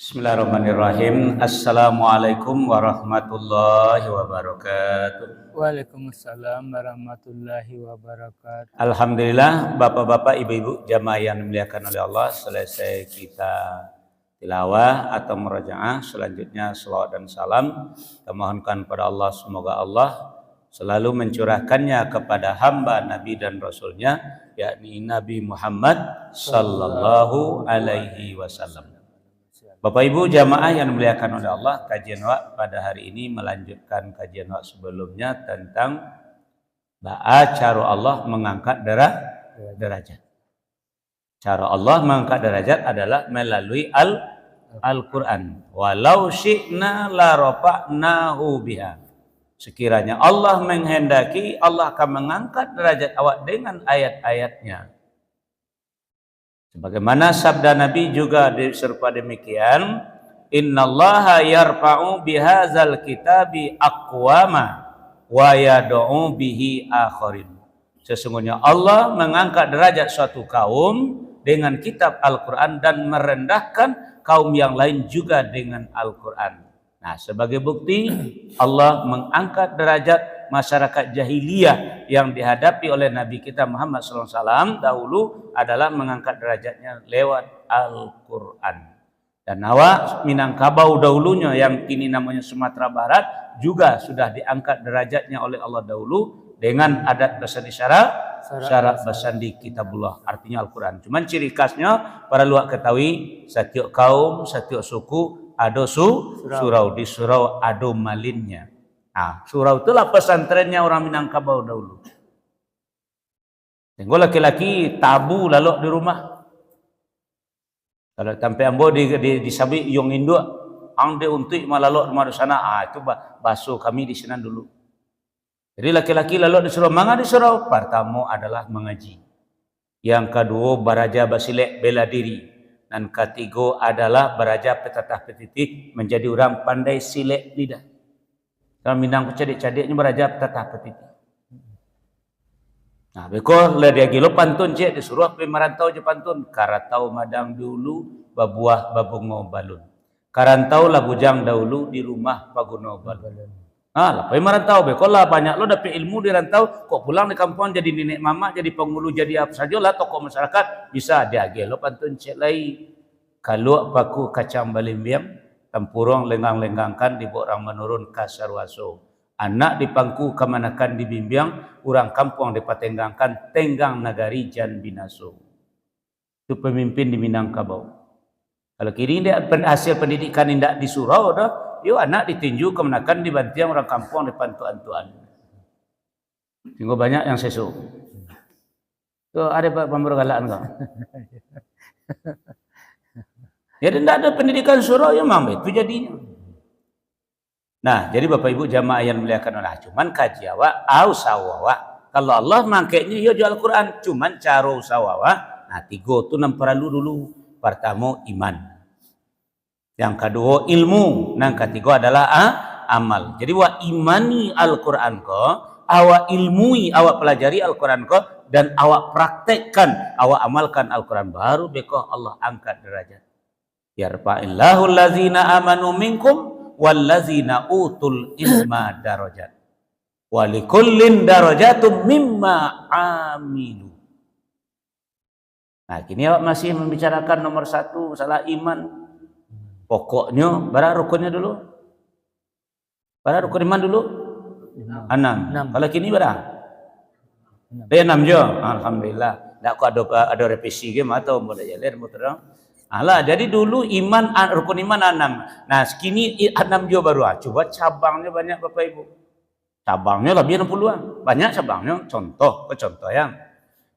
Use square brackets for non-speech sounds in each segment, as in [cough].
Bismillahirrahmanirrahim. Assalamualaikum warahmatullahi wabarakatuh. Waalaikumsalam warahmatullahi wabarakatuh. Alhamdulillah, bapak-bapak, ibu-ibu jamaah yang dimuliakan oleh Allah, selesai kita tilawah atau merajaah. Selanjutnya salawat dan salam kita mohonkan pada Allah semoga Allah selalu mencurahkannya kepada hamba Nabi dan Rasulnya yakni Nabi Muhammad sallallahu alaihi wasallam. Bapak Ibu jamaah yang dimuliakan oleh Allah, kajian wak pada hari ini melanjutkan kajian wak sebelumnya tentang ba'a cara Allah mengangkat darah derajat. Cara Allah mengangkat derajat adalah melalui al Al-Quran. Walau syi'na la rafa'nahu biha. Sekiranya Allah menghendaki, Allah akan mengangkat derajat awak dengan ayat-ayatnya. Sebagaimana sabda Nabi juga serupa demikian, Innallaha yarfa'u bihadzal kitabi aqwama wa yad'u bihi akharin. Sesungguhnya Allah mengangkat derajat suatu kaum dengan kitab Al-Qur'an dan merendahkan kaum yang lain juga dengan Al-Qur'an. Nah, sebagai bukti Allah mengangkat derajat masyarakat jahiliyah yang dihadapi oleh Nabi kita Muhammad SAW dahulu adalah mengangkat derajatnya lewat Al-Quran. Dan Nawa Minangkabau dahulunya yang kini namanya Sumatera Barat juga sudah diangkat derajatnya oleh Allah dahulu dengan adat bersandi syarat syarat bersandi kitabullah artinya Al-Quran. Cuman ciri khasnya para luak ketahui setiap kaum, setiap suku ada su surau di surau ada malinnya. Nah, surau itulah pesantrennya orang Minangkabau dahulu. Tengok laki-laki tabu lalu di rumah. Kalau sampai ambo di, di, di sabi yung induk, ang de untuk malalok rumah di sana, ah itu basuh kami di sana dulu. Jadi laki-laki lalu disuruh manga disuruh pertama adalah mengaji. Yang kedua baraja basilek bela diri. Dan ketiga adalah beraja petatah petitih menjadi orang pandai silek lidah. Kalau Minang cadik-cadiknya berajab tetap petiti. Nah, beko le dia gilo pantun cek disuruh pergi merantau je pantun. Karatau madang dulu, babuah babungo balun. Karantau lah bujang dahulu di rumah paguno balun. Ah, lah pergi merantau beko lah banyak lo dapat ilmu di rantau, kok pulang di kampung jadi nenek mama, jadi penghulu, jadi apa saja lah tokoh masyarakat bisa dia gilo pantun cek lagi. Kalau paku kacang balimbiam, tempurung lenggang-lenggangkan di orang menurun kasarwaso. Anak di pangku kemanakan dibimbing, orang kampung dipatenggangkan tenggang nagari jan binaso. Itu pemimpin di Minangkabau. Kalau kini dia hasil pendidikan tidak di surau dah, yo anak ditinju kemanakan dibantiang orang kampung di pantuan-tuan. Tunggu banyak yang sesu. Tuh ada pembergalaan kau. Ya tidak ada pendidikan surau yang mampu itu jadinya. Nah, jadi Bapak Ibu jamaah yang melihatkan Allah cuman kaji awak au sawawa. Kalau Allah mangkainya ya jual Quran, cuman cara sawawa. Nah, tiga tu dulu. Pertama iman. Yang kedua ilmu, yang ketiga adalah ah, amal. Jadi wa imani Al-Qur'an ko, awak ilmui, awak pelajari Al-Qur'an ko dan awak praktekkan, awak amalkan Al-Qur'an baru beko Allah angkat derajat. Yarfa'illahu allazina amanu minkum wallazina utul ilma [clears throat] darajat. Walikullin darajatum mimma amilu. Nah, kini awak masih membicarakan nomor satu masalah iman. Pokoknya, bara rukunnya dulu. Bara rukun iman dulu. Enam. Enam. Kalau kini bara? Eh, enam je. Alhamdulillah. Tak kau ada ada revisi ke atau mau jalan mau terang. Alah, jadi dulu iman rukun iman enam. Nah, sekini enam juga baru. Ah, coba cabangnya banyak Bapak Ibu. Cabangnya lebih enam puluhan. Banyak cabangnya. Contoh, ke contoh yang.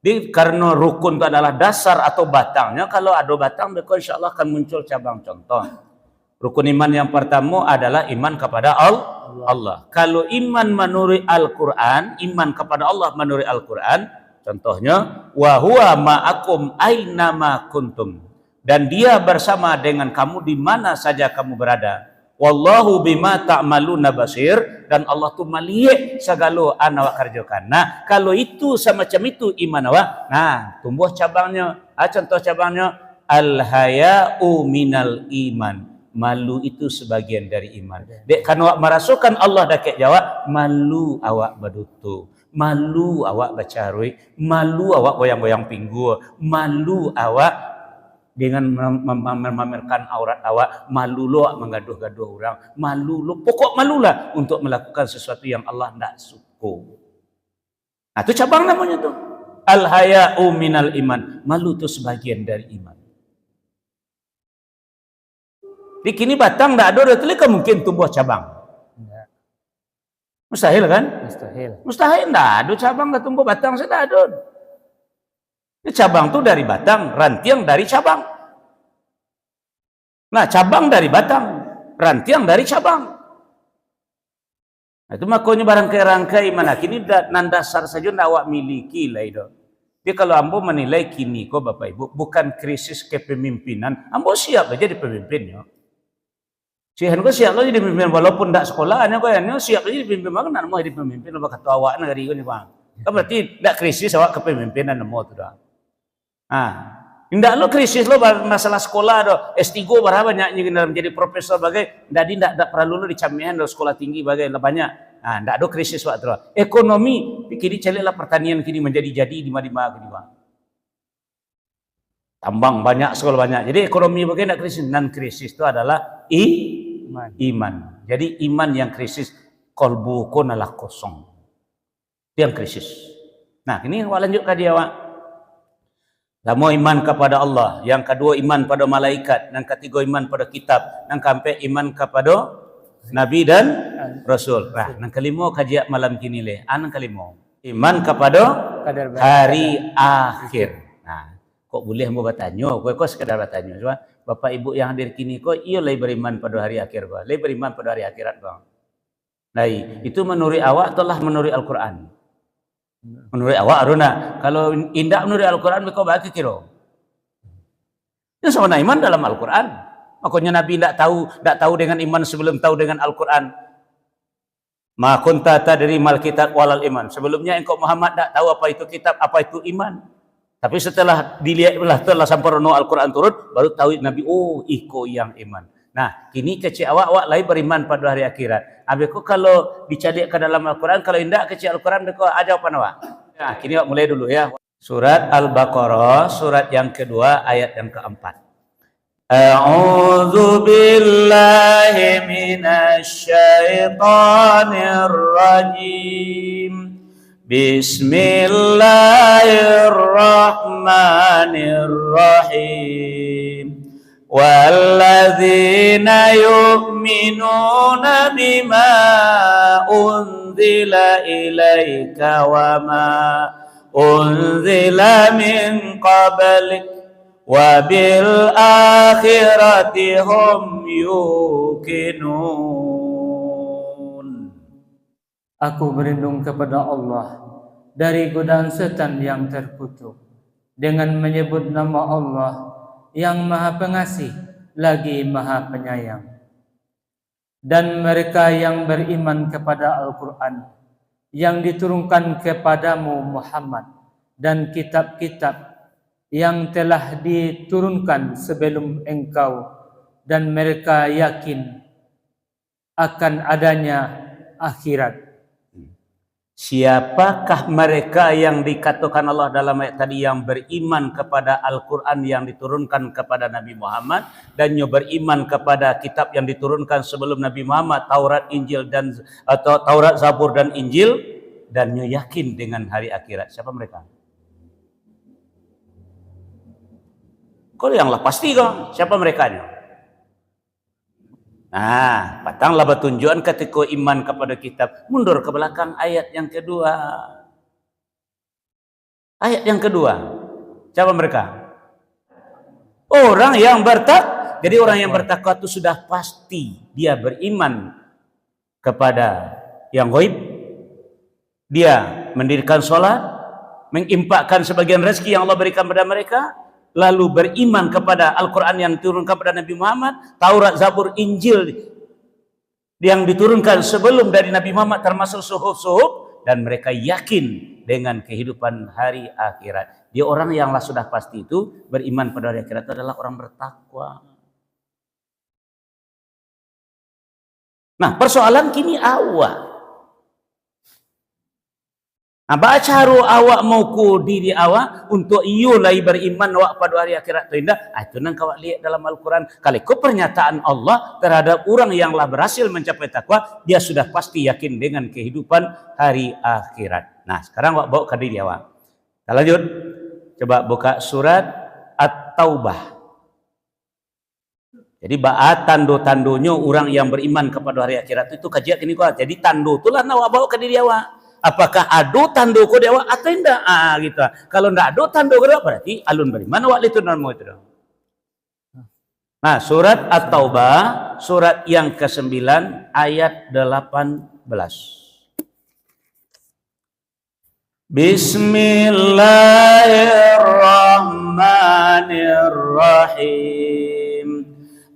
Jadi karena rukun itu adalah dasar atau batangnya. Kalau ada batang, maka insya Allah akan muncul cabang contoh. Rukun iman yang pertama adalah iman kepada Allah. Allah. Kalau iman menurut Al-Quran, iman kepada Allah menurut Al-Quran, contohnya, wa huwa ma'akum aynama kuntum dan dia bersama dengan kamu di mana saja kamu berada. Wallahu bima ta'maluna basir dan Allah tu melihat segala anak kerjakan. Nah, kalau itu semacam itu iman awak, nah, tumbuh cabangnya. Ah, contoh cabangnya al haya'u minal iman. Malu itu sebagian dari iman. Dek kan awak merasukan Allah dak jawab malu awak badutu. Malu awak bacarui, malu awak goyang-goyang pinggul, malu awak dengan memamerkan aurat awak, malu lo menggaduh-gaduh orang, malu lo pokok malulah untuk melakukan sesuatu yang Allah tidak suka. Nah, itu cabang namanya tuh. Al haya'u minal iman. Malu itu sebagian dari iman. Di kini batang tidak ada, telik mungkin tumbuh cabang. Mustahil kan? Mustahil. Mustahil tidak ada cabang tidak tumbuh batang saya tidak ada. Ini cabang tuh dari batang, rantiang dari cabang. Nah, cabang dari batang, rantiang dari cabang. Nah, itu makanya barang kerangkai mana kini nan dasar saja ndak awak miliki lah itu. Dia kalau ambo menilai kini kok Bapak Ibu bukan krisis kepemimpinan, ambo siap aja jadi pemimpinnya. Sihan ko siap lagi jadi pemimpin walaupun tidak sekolah, kok ya siap aja jadi pemimpin mana mau jadi pemimpin apa kata awak negeri ini bang. Kan berarti tidak krisis awak kepemimpinan mau tu dah. Ah, tidak lo krisis lo masalah sekolah do S3 berapa banyak yang dalam jadi profesor bagai jadi tidak tidak perlu lo dicamian do sekolah tinggi bagai banyak. Ah, tidak ada krisis waktu itu. Ekonomi kini celilah pertanian kini menjadi jadi di mana-mana kini bang. Tambang banyak, sekolah banyak. Jadi ekonomi bagai tidak krisis. Non krisis itu adalah i Iman. iman. Jadi iman yang krisis, kolbu adalah kosong. Itu yang krisis. Nah, ini awak lanjutkan dia awak. Lama iman kepada Allah. Yang kedua iman pada malaikat. Yang ketiga iman pada kitab. Yang keempat iman kepada Nabi dan Rasul. Nah, yang kelima kajian malam kini leh. Yang kelima. Iman kepada hari akhir. Nah, kok boleh mau bertanya? Kau kau sekedar bertanya. Cuma Bapak Ibu yang hadir kini kok iya lagi beriman pada hari akhir kau. Lagi beriman pada hari akhirat kau. Nah, itu menurut awak telah menurut Al-Quran. Menurut awak Aruna. Kalau indah menurut Al-Quran kau bagi kira. Itu sama iman dalam Al-Quran. Makanya Nabi tidak tahu, tidak tahu dengan iman sebelum tahu dengan Al-Quran. Ma kunta tadri mal kitab walal iman. Sebelumnya engkau Muhammad tidak tahu apa itu kitab, apa itu iman. Tapi setelah dilihat telah sampai Al-Quran turun, baru tahu Nabi, oh iko yang iman. Nah, kini kecil awak awak lain beriman pada hari akhirat. Itu kalau dicari ke dalam Al-Quran, kalau indah kecil Al-Quran, mereka ada apa awak? Nah, kini awak mulai dulu ya. Surat Al-Baqarah, surat yang kedua, ayat yang keempat. A'udzu billahi minasyaitonir rajim. Bismillahirrahmanirrahim. Walladzina yu'minuna bima unzila ilaika wa ma unzila min qablik wa bil akhirati hum yuqinun. Aku berlindung kepada Allah. Dari godaan setan yang terkutuk dengan menyebut nama Allah yang Maha Pengasih lagi Maha Penyayang. Dan mereka yang beriman kepada Al-Quran yang diturunkan kepadamu Muhammad dan kitab-kitab yang telah diturunkan sebelum engkau dan mereka yakin akan adanya akhirat. Siapakah mereka yang dikatakan Allah dalam ayat tadi yang beriman kepada Al-Quran yang diturunkan kepada Nabi Muhammad dan yang beriman kepada kitab yang diturunkan sebelum Nabi Muhammad Taurat, Injil dan atau Taurat, Zabur dan Injil dan yang yakin dengan hari akhirat. Siapa mereka? Kalau yang lah pasti kok. Siapa mereka? Nah, patanglah bertunjukan ketika iman kepada kitab. Mundur ke belakang ayat yang kedua. Ayat yang kedua. Siapa mereka? Orang yang bertak. Jadi orang yang bertakwa itu sudah pasti dia beriman kepada yang goib. Dia mendirikan sholat, mengimpakkan sebagian rezeki yang Allah berikan kepada mereka, lalu beriman kepada Al-Quran yang diturunkan kepada Nabi Muhammad, Taurat, Zabur, Injil yang diturunkan sebelum dari Nabi Muhammad termasuk suhuf-suhuf dan mereka yakin dengan kehidupan hari akhirat. Dia orang yang sudah pasti itu beriman pada hari akhirat adalah orang bertakwa. Nah, persoalan kini awak. Nah, baca haru awak mau ku diri awak untuk iyo lai beriman awak pada hari akhirat tu indah. Ah, itu nang kawak lihat dalam Al-Quran. Kalau kau pernyataan Allah terhadap orang yang lah berhasil mencapai takwa, dia sudah pasti yakin dengan kehidupan hari akhirat. Nah, sekarang awak bawa ke diri awak. Kita lanjut. Coba buka surat At-Taubah. Jadi baat tando-tandonya orang yang beriman kepada hari akhirat itu kajian ini kau. Jadi tando itulah nak bawa ke diri awak. Apakah ada tando ko dewa atau tidak? Ah gitu. Kalau tidak ada tando ko dewa berarti alun beriman awak itu nama itu. Nah, surat At-Taubah, surat yang ke-9 ayat 18. Bismillahirrahmanirrahim.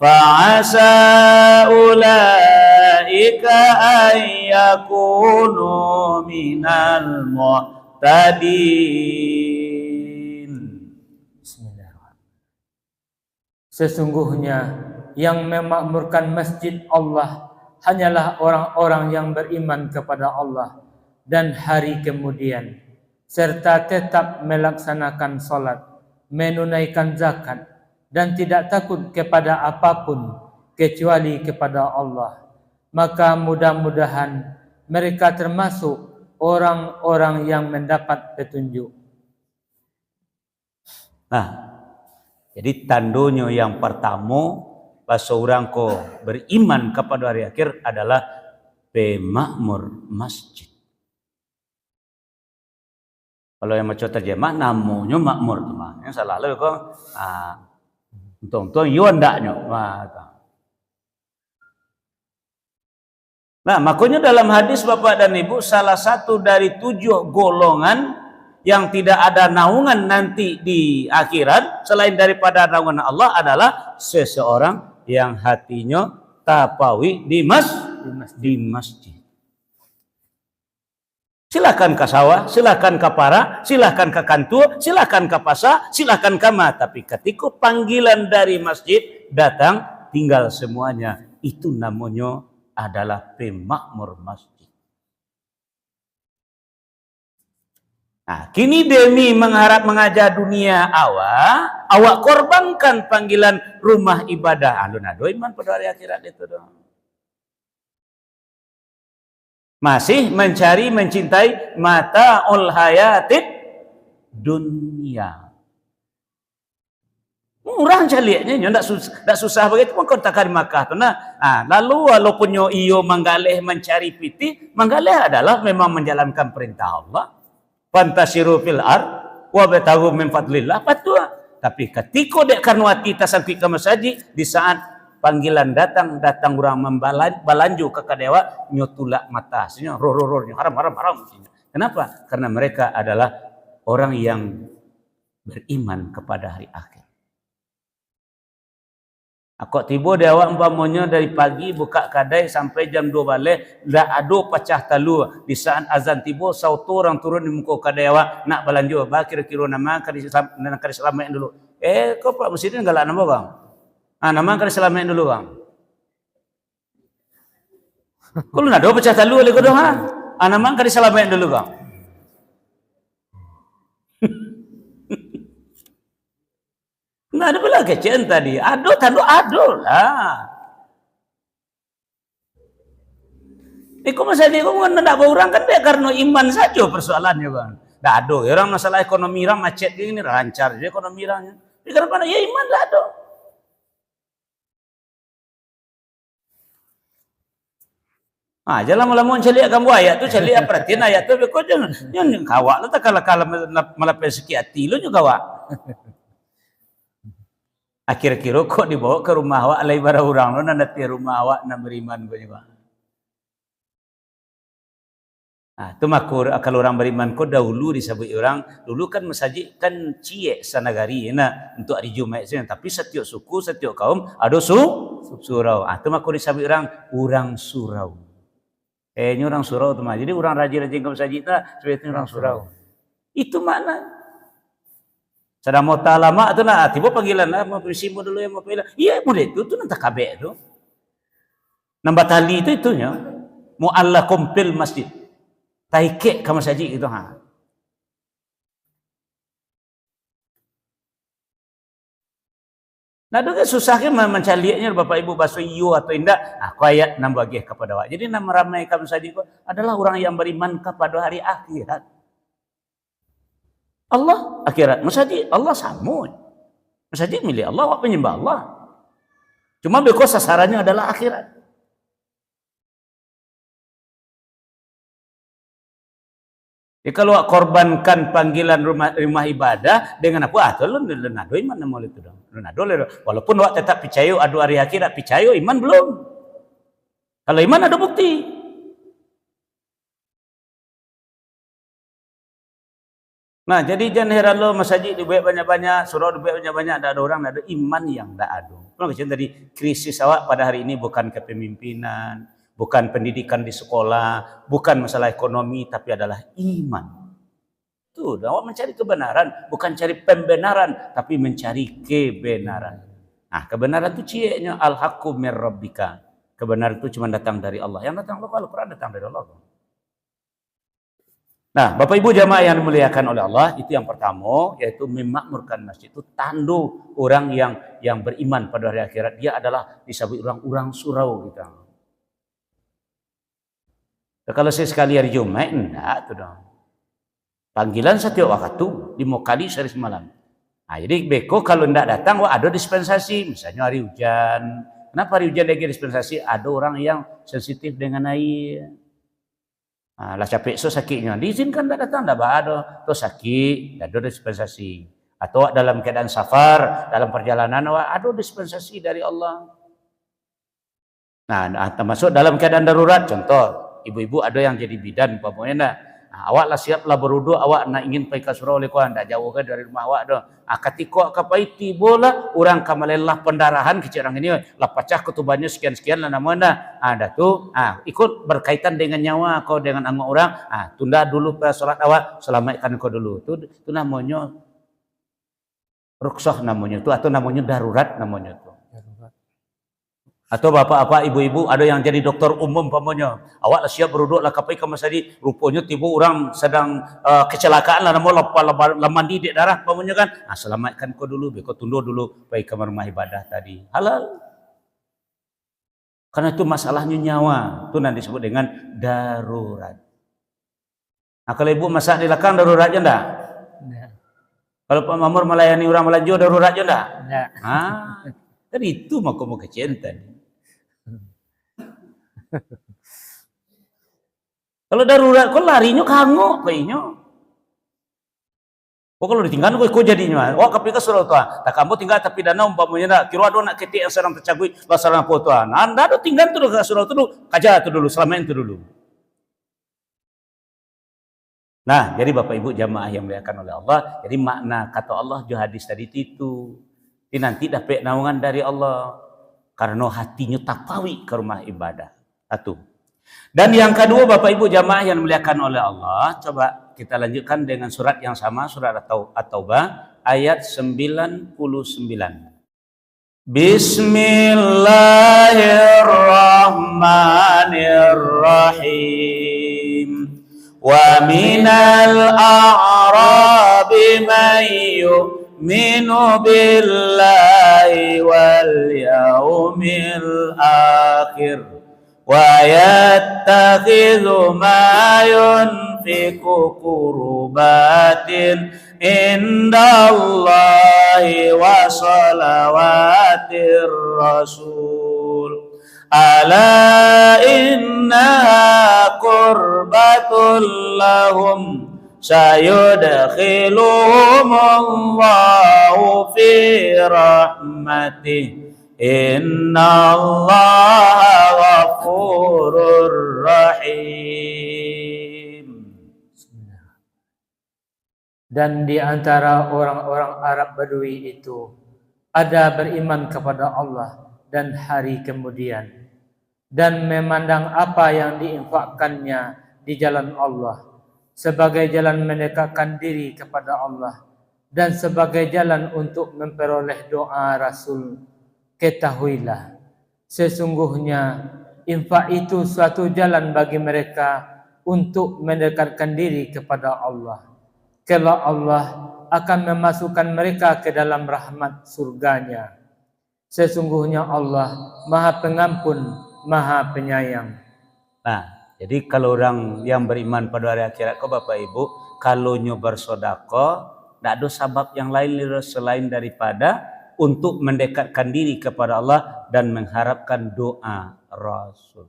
فعسى أولئك أن يكونوا من المهتدين Bismillahirrahmanirrahim. Sesungguhnya yang memakmurkan masjid Allah hanyalah orang-orang yang beriman kepada Allah dan hari kemudian serta tetap melaksanakan salat, menunaikan zakat dan tidak takut kepada apa pun kecuali kepada Allah. Maka mudah-mudahan mereka termasuk orang-orang yang mendapat petunjuk. Nah, jadi tandonya yang pertama bahasa orang ko beriman kepada hari akhir adalah pemakmur masjid. Kalau yang macam terjemah namanya makmur tu mah. Yang salah lah kok. Ah, Untung-untung you ndaknya. Nah, makanya dalam hadis Bapak dan Ibu salah satu dari tujuh golongan yang tidak ada naungan nanti di akhirat selain daripada naungan Allah adalah seseorang yang hatinya tapawi di mas di masjid. Silakan ke sawah, silakan ke para, silakan ke kantor, silakan ke pasar, silakan ke ma. Tapi ketika panggilan dari masjid datang, tinggal semuanya. Itu namanya adalah pemakmur masjid. Nah, kini demi mengharap mengajar dunia awak, awak korbankan panggilan rumah ibadah. Alun ado iman pada hari akhirat itu dong masih mencari mencintai mata ul hayatid dunia. Murah caliaknya ndak susah susah begitu pun kau takkan Makkah nah ah, lalu walaupun yo iyo menggalih mencari piti menggalih adalah memang menjalankan perintah Allah. Fantasiru fil ar wa batahu min fadlillah. Patua tapi ketika dek kanwati tasangki ke masjid di saat panggilan datang datang orang membalan balanju ke kadewa nyotulak mata. Senya roh roh roh haram haram haram. Kenapa? Karena mereka adalah orang yang beriman kepada hari akhir. Aku tiba dia awak umpamanya dari pagi buka kadai sampai jam 2 balik dah ada pecah talu. Di saat azan tiba sautu orang turun di muka kadai awak nak balanju ba kira-kira nama kali nak kali selamat dulu. Eh kau Pak Musidin galak nama bang Ah, nama kan selamat dulu bang. Kalau nak ada pecah talu oleh kau ha? Ah, nama kan selamat dulu bang. [laughs] Nah, ada pula kecen tadi. Ado, tadu, ado lah. Iku masa dia kau nak orang kan dia karena iman saja persoalannya bang. Ado, orang masalah ekonomi orang macet ini lancar je ekonomi orangnya. Kenapa ya iman dah ado. Ah, jalan malam cari kamu ayat tu cari perhatian ayat tu kau jangan jangan kawak lah tak kalau malah pesiki hati lu juga kawak. [laughs] Akhir kira kok dibawa ke rumah awak alai bara orang lu nanti rumah awak nak beriman kau juga. Nah, itu makur kalau orang beriman kau dahulu disebut orang dulu kan masjid kan cie sanagari nah untuk hari Jumat saja tapi setiap suku setiap kaum ada su surau ah itu makur disebut orang orang surau eh ini orang surau tu mah jadi orang rajin-rajin ke masjid nah sebenarnya orang surau. Itu mana sedang mau lama tu nah tiba panggilan lah mau berisimu dulu ya mau panggilan iya mulai itu tu nanti kabeh tu. Nambah tali itu itunya. Mu Allah kompil masjid. Taikik kamu saja itu ha. Nah, itu kan susah kan mencaliaknya Bapak Ibu iyo atau indah. Aku ayat enam bagi kepada awak. Jadi nama ramai kamu saja adalah orang yang beriman kepada hari akhirat. Allah akhirat. Masjid Allah sama. Masjid milik Allah, awak penyembah Allah. Cuma because sasarannya adalah akhirat. Ya, kalau korbankan panggilan rumah, rumah ibadah dengan apa? Ah, tu lu nado iman nama itu dong. Nado walaupun wak tetap percaya adu hari akhirat percaya iman belum. Kalau iman ada bukti. Nah, jadi jangan heran lo masjid dibuat banyak-banyak, surau dibuat banyak-banyak, ada orang, ada iman yang tak ada. Kalau tadi krisis awak pada hari ini bukan kepemimpinan, bukan pendidikan di sekolah, bukan masalah ekonomi, tapi adalah iman. Itu, awak mencari kebenaran, bukan cari pembenaran, tapi mencari kebenaran. Nah, kebenaran itu cieknya al-haqqu mir rabbika. Kebenaran itu cuma datang dari Allah. Yang datang dari Al-Quran datang dari Allah. Nah, Bapak Ibu jamaah yang dimuliakan oleh Allah, itu yang pertama, yaitu memakmurkan masjid. Itu tandu orang yang yang beriman pada hari akhirat. Dia adalah disebut orang-orang surau gitu. Ya, kalau saya sekali hari Jumat, enggak tuh dong. Panggilan setiap waktu, lima kali sehari semalam. Nah, jadi beko kalau enggak datang, wah ada dispensasi. Misalnya hari hujan. Kenapa hari hujan lagi dispensasi? Ada orang yang sensitif dengan air. Nah, lah capek so sakitnya. Diizinkan enggak datang, enggak ada. Tuh sakit, ada dispensasi. Atau dalam keadaan safar, dalam perjalanan, wah ada dispensasi dari Allah. Nah, termasuk dalam keadaan darurat, contoh ibu-ibu ada yang jadi bidan umpamanya nah, nah awak lah siap lah berudu awak nak ingin pergi ke surau lekuan dah jauh kan dari rumah awak dah ah ketika kapai tiba lah orang kamalelah pendarahan kecil orang ini. Lah pecah ketubannya sekian-sekian lah namanya ah dah tu ah ikut berkaitan dengan nyawa kau dengan anak orang. Ah tunda dulu pas salat awak selamatkan kau dulu. Tu tu namanya rukshoh namanya tu atau namanya darurat namanya atau bapak-bapak, ibu-ibu ada yang jadi dokter umum pamannya. Awak lah siap beruduk lah kapai ke masjid. Rupanya tiba orang sedang uh, kecelakaan lah nama lepas mandi di darah pamannya kan. Ah, selamatkan kau dulu, kau tunduk dulu pergi ke rumah ibadah tadi. Halal. Karena itu masalahnya nyawa. Itu nanti disebut dengan darurat. Nah, kalau ibu masak di belakang daruratnya enggak? Enggak. Kalau Pak Mamur melayani orang melaju daruratnya enggak? Enggak. Ah, kan itu mau kamu kecintaan. [laughs] Kalau darurat kok larinya kango kayaknya. Kok kalau ditinggal kok jadinya. Oh tapi ke suruh tuah. Tak kamu tinggal tapi dana umpamanya nak kira ada nak ketik yang sedang tercagui basarang po tuah. Nah, anda ada tinggal tu ke suruh tu. Kaja tu dulu, selama itu dulu. Nah, jadi Bapak Ibu jamaah yang dimuliakan oleh Allah, jadi makna kata Allah jo hadis tadi itu. Ini nanti dapat naungan dari Allah karena hatinya tapawi ke rumah ibadah. Satu. Dan yang kedua Bapak Ibu jamaah yang dimuliakan oleh Allah, coba kita lanjutkan dengan surat yang sama, surat At-Taubah ayat 99. Bismillahirrahmanirrahim. Wa minal a'rabi man yu'minu billahi wal yawmil akhir. ويتخذ ما ينفق قربات عند الله وصلوات الرسول ألا إنها قربة لهم سيدخلهم الله في رحمته Allah ghafurur rahim. Dan di antara orang-orang Arab Badui itu ada beriman kepada Allah dan hari kemudian dan memandang apa yang diinfakkannya di jalan Allah sebagai jalan mendekatkan diri kepada Allah dan sebagai jalan untuk memperoleh doa Rasul ketahuilah sesungguhnya infak itu suatu jalan bagi mereka untuk mendekatkan diri kepada Allah. Kelak Allah akan memasukkan mereka ke dalam rahmat surganya. Sesungguhnya Allah maha pengampun maha penyayang. Nah, jadi kalau orang yang beriman pada hari akhirat kau Bapak Ibu, kalau nyo bersodako, tidak ada sebab yang lain selain daripada untuk mendekatkan diri kepada Allah dan mengharapkan doa Rasul.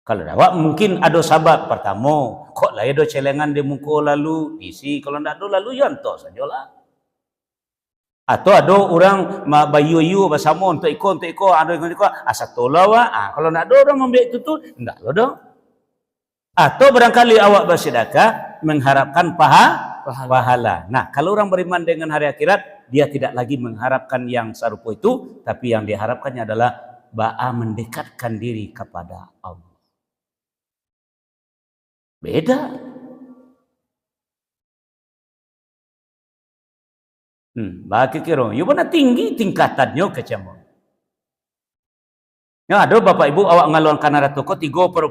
Kalau dakwah mungkin ada sebab pertama, kok lah ada celengan di muka lalu, isi kalau tidak ada lalu yanto sajalah. Atau ada orang bayu-yu bersama untuk ikut untuk ikut ada ikut ikut asal tolawa. Ah kalau nak ada orang membiak itu tu lo dong. Atau barangkali awak bersedekah mengharapkan paha, pahala. pahala. Nah, kalau orang beriman dengan hari akhirat, dia tidak lagi mengharapkan yang serupa itu, tapi yang diharapkannya adalah ba'a mendekatkan diri kepada Allah. Beda. Hmm, bagi kira, you pernah tinggi tingkatannya kecamo. Ya, ada bapak ibu awak ngaluarkan arah toko tiga per,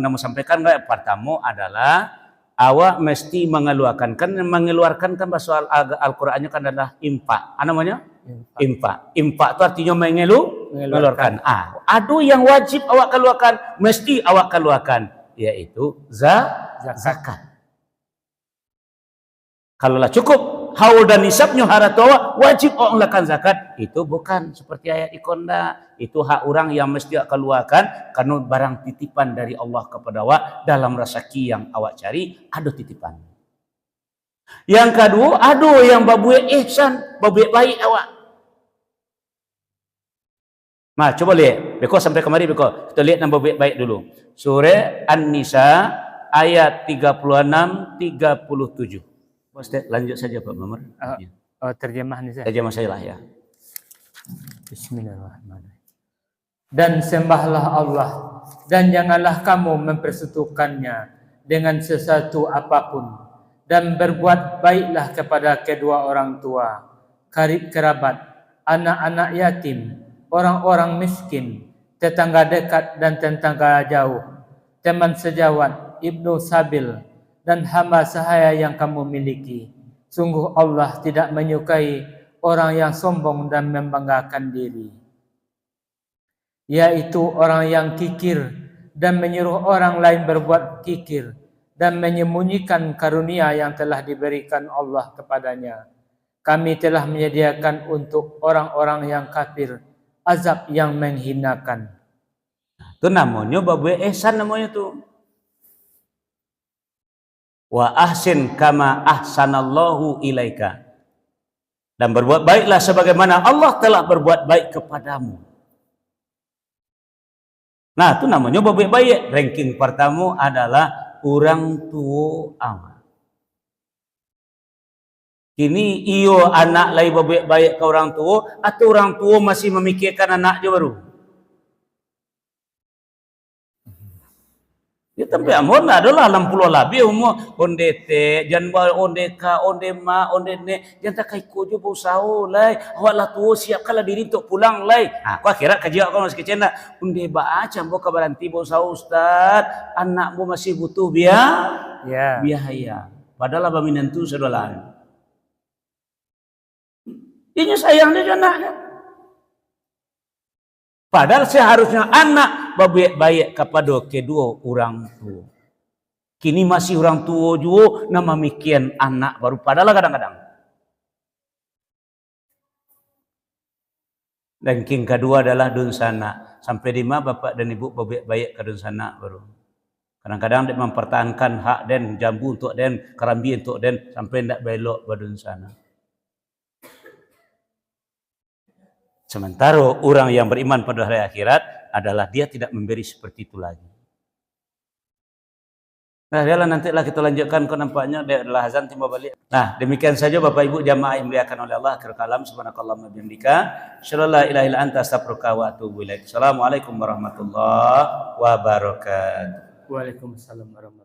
namun sampaikan nggak pertama adalah awak mesti mengeluarkan kan mengeluarkan kan bahasa Al-Qur'annya kan adalah impak. Apa namanya? Impak. Impak itu artinya mengelu mengeluarkan. Ah, ada yang wajib awak keluarkan, mesti awak keluarkan yaitu za, zakat. Kalau lah cukup haul dan nisabnya haratowa wajib lakukan zakat itu bukan seperti ayat ikonda itu hak orang yang mesti keluarkan karena barang titipan dari Allah kepada awak dalam rezeki yang awak cari ada titipan yang kedua ada yang babuye ihsan babuye baik awak Nah, coba lihat. Beko sampai kemari beko. Kita lihat nama baik-baik dulu. Surah An-Nisa ayat 36 37. Ustaz, lanjut saja Pak Mamar. Uh, oh, terjemah nih saya. Terjemah saya lah ya. Bismillahirrahmanirrahim. Dan sembahlah Allah dan janganlah kamu mempersekutukannya dengan sesuatu apa pun dan berbuat baiklah kepada kedua orang tua, karib kerabat, anak-anak yatim, orang-orang miskin, tetangga dekat dan tetangga jauh, teman sejawat, ibnu sabil, dan hamba sahaya yang kamu miliki. Sungguh Allah tidak menyukai orang yang sombong dan membanggakan diri. Yaitu orang yang kikir dan menyuruh orang lain berbuat kikir dan menyembunyikan karunia yang telah diberikan Allah kepadanya. Kami telah menyediakan untuk orang-orang yang kafir azab yang menghinakan. Itu namanya babu ihsan namanya tuh wa ahsin kama ahsanallahu ilaika. Dan berbuat baiklah sebagaimana Allah telah berbuat baik kepadamu. Nah itu namanya berbuat baik. Ranking pertama adalah orang tua amat Kini iyo anak lagi berbuat baik ke orang tua atau orang tua masih memikirkan anak dia baru? Ya tapi amon adalah enam puluh lebih umur. Onde te jan ba onde ka onde ma onde ne. Jan tak kai ko jo usaha lai. Awak lah tu siap kala diri untuk pulang lai. Ah kau kira kaji kau masih kecil onde ba aja mau kabaranti usaha ustad anak mu masih butuh biaya ya. biaya. Padahal abah minantu saudara ini sayang dia anaknya Padahal seharusnya anak baik-baik kepada kedua orang tua. Kini masih orang tua juga nama mikian anak baru. Padahal kadang-kadang. Dan king kedua adalah dun sana. Sampai di mana bapak dan ibu baik-baik ke dun sana baru. Kadang-kadang dia mempertahankan hak dan jambu untuk dan kerambi untuk dan sampai tidak belok ke dun sana. Sementara orang yang beriman pada hari akhirat adalah dia tidak memberi seperti itu lagi. Nah, biarlah nanti lah kita lanjutkan kok nampaknya adalah azan timbal balik. Nah, demikian saja Bapak Ibu jamaah yang dimuliakan oleh Allah. Akhir kalam subhanakallahumma bihamdika, la ilaha illa anta astaghfiruka wa atubu ilaik. Assalamualaikum warahmatullahi wabarakatuh. Waalaikumsalam warahmatullahi